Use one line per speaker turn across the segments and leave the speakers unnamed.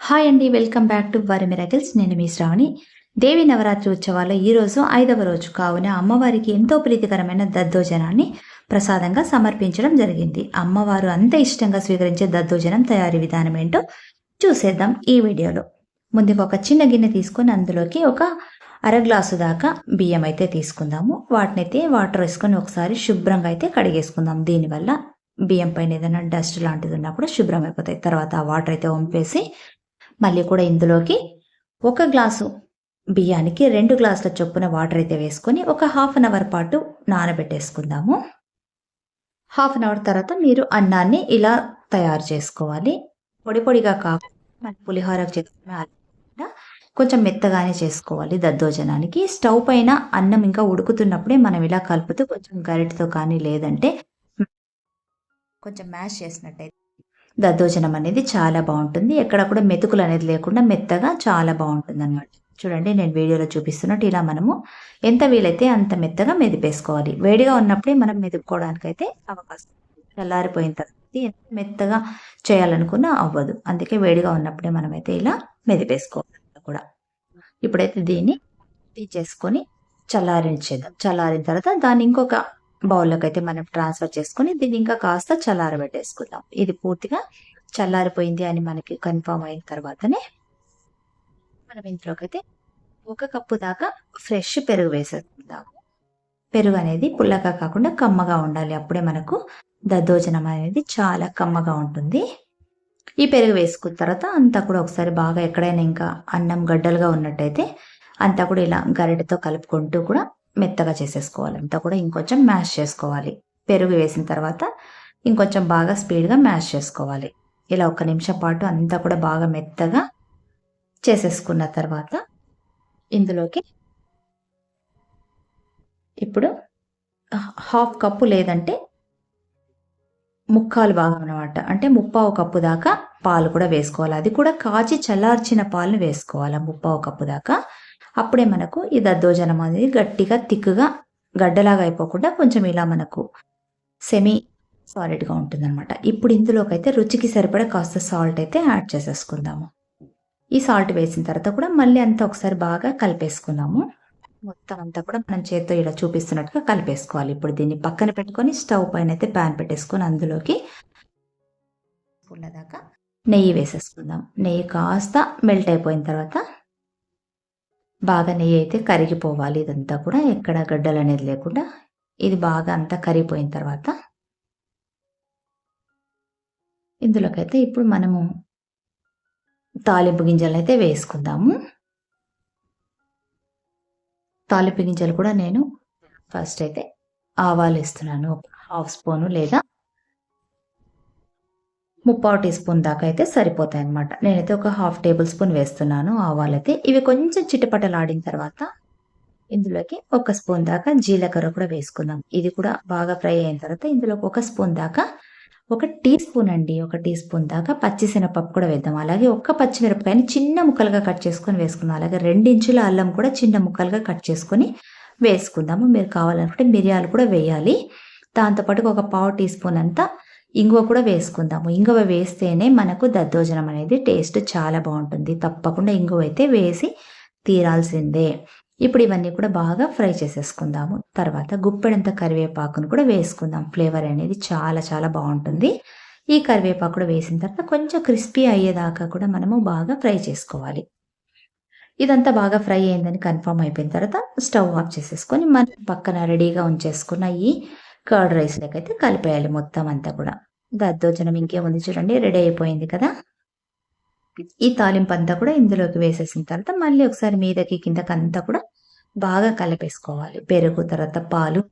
Hi అండి welcome back to Vari miracles నేను మీ శ్రావణి. దేవి నవరాత్రి ఉత్సవాలు ఈ రోజు ఐదవ రోజు కావున అమ్మవారికి ఎంతో ప్రీతికరమైన దద్దోజనాన్ని ప్రసాదంగా సమర్పించడం జరిగింది. అమ్మవారు అంత ఇష్టంగా స్వీకరించే దద్దోజనం తయారీ విధానం ఏంటో చూసేద్దాం ఈ వీడియోలో. ముందుగా ఒక చిన్న గిన్నె తీసుకొని అందులోకి ఒక అర గ్లాసు దాకా బియ్యం అయితే తీసుకుందాము. వాటినైతే వాటర్ వేసుకొని ఒకసారి శుభ్రంగా అయితే కడిగేసుకుందాం. దీనివల్ల బియ్యం పైన ఏదైనా డస్ట్ లాంటిది ఉన్నప్పుడు శుభ్రం అయిపోతాయి. తర్వాత ఆ వాటర్ అయితే వంపేసి మళ్ళీ కూడా ఇందులోకి ఒక గ్లాసు బియ్యానికి రెండు గ్లాసుల చొప్పున వాటర్ అయితే వేసుకొని ఒక హాఫ్ అన్ అవర్ పాటు నానబెట్టేసుకుందాము. హాఫ్ అన్ అవర్ తర్వాత మీరు అన్నాన్ని ఇలా తయారు చేసుకోవాలి. పొడి పొడిగా కాకుండా పులిహోరకు చేసుకున్న కొంచెం మెత్తగానే చేసుకోవాలి దద్దోజనానికి. స్టవ్ పైన అన్నం ఇంకా ఉడుకుతున్నప్పుడే మనం ఇలా కలుపుతూ కొంచెం గరిటతో కానీ లేదంటే కొంచెం మ్యాష్ చేసినట్టయితే దద్దోజనం అనేది చాలా బాగుంటుంది. ఎక్కడ కూడా మెతుకులు అనేది లేకుండా మెత్తగా చాలా బాగుంటుంది అనమాట చూడండి నేను వీడియోలో చూపిస్తున్నట్టు ఇలా మనము ఎంత వీలైతే అంత మెత్తగా మెదిపేసుకోవాలి. వేడిగా ఉన్నప్పుడే మనం మెదుపుకోవడానికి అయితే అవకాశం చల్లారిపోయిన తర్వాత ఎంత మెత్తగా చేయాలనుకున్నా అవ్వదు. అందుకే వేడిగా ఉన్నప్పుడే మనమైతే ఇలా మెదిపేసుకోవాలి కూడా. ఇప్పుడైతే దీన్ని తీసేసుకొని చల్లారించేద్దాం. చల్లారిన తర్వాత దాన్ని ఇంకొక బౌల్లోకి అయితే మనం ట్రాన్స్ఫర్ చేసుకొని దీన్ని ఇంకా కాస్త చల్లారబెట్టేసుకుందాం ఇది పూర్తిగా చల్లారిపోయింది అని మనకి కన్ఫర్మ్ అయిన తర్వాతనే మనం ఇంట్లోకి అయితే ఒక కప్పు దాకా ఫ్రెష్ పెరుగు వేసేసుకుందాం. పెరుగు అనేది పుల్లగా కాకుండా కమ్మగా ఉండాలి. అప్పుడే మనకు దద్దోజనం అనేది చాలా కమ్మగా ఉంటుంది. ఈ పెరుగు వేసుకున్న తర్వాత అంతా కూడా ఒకసారి బాగా ఎక్కడైనా ఇంకా అన్నం గడ్డలుగా ఉన్నట్టయితే అంతా కూడా ఇలా గరిటతో కలుపుకుంటూ కూడా మెత్తగా చేసేసుకోవాలి. అంతా కూడా ఇంకొంచెం మ్యాష్ చేసుకోవాలి. పెరుగు వేసిన తర్వాత ఇంకొంచెం బాగా స్పీడ్గా మ్యాష్ చేసుకోవాలి. ఇలా ఒక నిమిషం పాటు అంతా కూడా బాగా మెత్తగా చేసేసుకున్న తర్వాత ఇందులోకి ఇప్పుడు హాఫ్ కప్పు లేదంటే ముక్కాలు భాగం అనమాట అంటే ముప్పావు కప్పు దాకా పాలు కూడా వేసుకోవాలి. అది కూడా కాచి చల్లార్చిన పాలను వేసుకోవాలి. ముప్పావు కప్పు దాకా అప్పుడే మనకు ఈ దద్దోజనం అనేది గట్టిగా తిక్కుగా గడ్డలాగా అయిపోకుండా కొంచెం ఇలా మనకు సెమీ సాలిడ్గా ఉంటుందన్నమాట. ఇప్పుడు ఇందులోకి అయితే రుచికి సరిపడా కాస్త సాల్ట్ అయితే యాడ్ చేసేసుకుందాము. ఈ సాల్ట్ వేసిన తర్వాత కూడా మళ్ళీ అంతా ఒకసారి బాగా కలిపేసుకుందాము. మొత్తం అంతా కూడా మనం చేత్తో ఇలా చూపిస్తున్నట్టుగా కలిపేసుకోవాలి. ఇప్పుడు దీన్ని పక్కన పెట్టుకొని స్టవ్ పైన అయితే ప్యాన్ పెట్టేసుకొని అందులోకి దాకా నెయ్యి వేసేసుకుందాం. నెయ్యి కాస్త మెల్ట్ అయిపోయిన తర్వాత బాగా నెయ్యి అయితే కరిగిపోవాలి. ఇదంతా కూడా ఎక్కడ గడ్డలు అనేది లేకుండా ఇది బాగా అంతా కరిగిపోయిన తర్వాత ఇందులోకైతే ఇప్పుడు మనము తాలింపు గింజలు అయితే వేసుకుందాము. తాలింపు గింజలు కూడా నేను ఫస్ట్ అయితే ఆవాలు ఇస్తున్నాను హాఫ్ స్పూను లేదా ముప్పావు టీ స్పూన్ దాకా అయితే సరిపోతాయి అనమాట నేనైతే ఒక హాఫ్ టేబుల్ స్పూన్ వేస్తున్నాను ఆవాలైతే. ఇవి కొంచెం చిటపటలాడిన తర్వాత ఇందులోకి ఒక స్పూన్ దాకా జీలకర్ర కూడా వేసుకుందాం. ఇది కూడా బాగా ఫ్రై అయిన తర్వాత ఇందులోకి ఒక స్పూన్ దాకా ఒక టీ స్పూన్ అండి. ఒక టీ స్పూన్ దాకా పచ్చిశనగపప్పు కూడా వేద్దాం. అలాగే ఒక్క పచ్చిమిరపకాయని చిన్న ముక్కలుగా కట్ చేసుకొని వేసుకుందాం. అలాగే రెండించుల అల్లం కూడా చిన్న ముక్కలుగా కట్ చేసుకొని వేసుకుందాము. మీరు కావాలనుకుంటే మిరియాలు కూడా వేయాలి. దాంతోపాటు ఒక పావు టీ స్పూన్ అంతా ఇంగువ కూడా వేసుకుందాము. ఇంగువ వేస్తేనే మనకు దద్దోజనం అనేది టేస్ట్ చాలా బాగుంటుంది. తప్పకుండా ఇంగువ అయితే వేసి తీరాల్సిందే. ఇప్పుడు ఇవన్నీ కూడా బాగా ఫ్రై చేసేసుకుందాము. తర్వాత గుప్పెడంత కరివేపాకును కూడా వేసుకుందాం. ఫ్లేవర్ అనేది చాలా చాలా బాగుంటుంది. ఈ కరివేపాకు కూడా వేసిన తర్వాత కొంచెం క్రిస్పీ అయ్యేదాకా కూడా మనము బాగా ఫ్రై చేసుకోవాలి. ఇదంతా బాగా ఫ్రై అయిందని కన్ఫర్మ్ అయిపోయిన తర్వాత స్టవ్ ఆఫ్ చేసేసుకొని మన పక్కన రెడీగా ఉంచేసుకున్న ఈ కర్డ్ రైస్ అయితే కలిపేయాలి మొత్తం అంతా కూడా దద్దోజనం ఇంకేముంది చూడండి రెడీ అయిపోయింది కదా. ఈ తాలింపు అంతా కూడా ఇందులోకి వేసేసిన తర్వాత మళ్ళీ ఒకసారి మీదకి కిందకి అంతా కూడా బాగా కలిపేసుకోవాలి. పెరుగు తర్వాత పాలు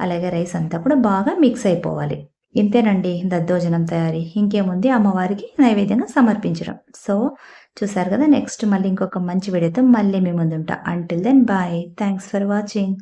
అలాగే రైస్ అంతా కూడా బాగా మిక్స్ అయిపోవాలి. ఇంతేనండి దద్దోజనం తయారీ. ఇంకేముంది అమ్మవారికి నైవేద్యంగా సమర్పించడం. సో చూసారు కదా నెక్స్ట్ మళ్ళీ ఇంకొక మంచి వీడియోతో మళ్ళీ మీ ముందుంటా. Until then bye thanks for watching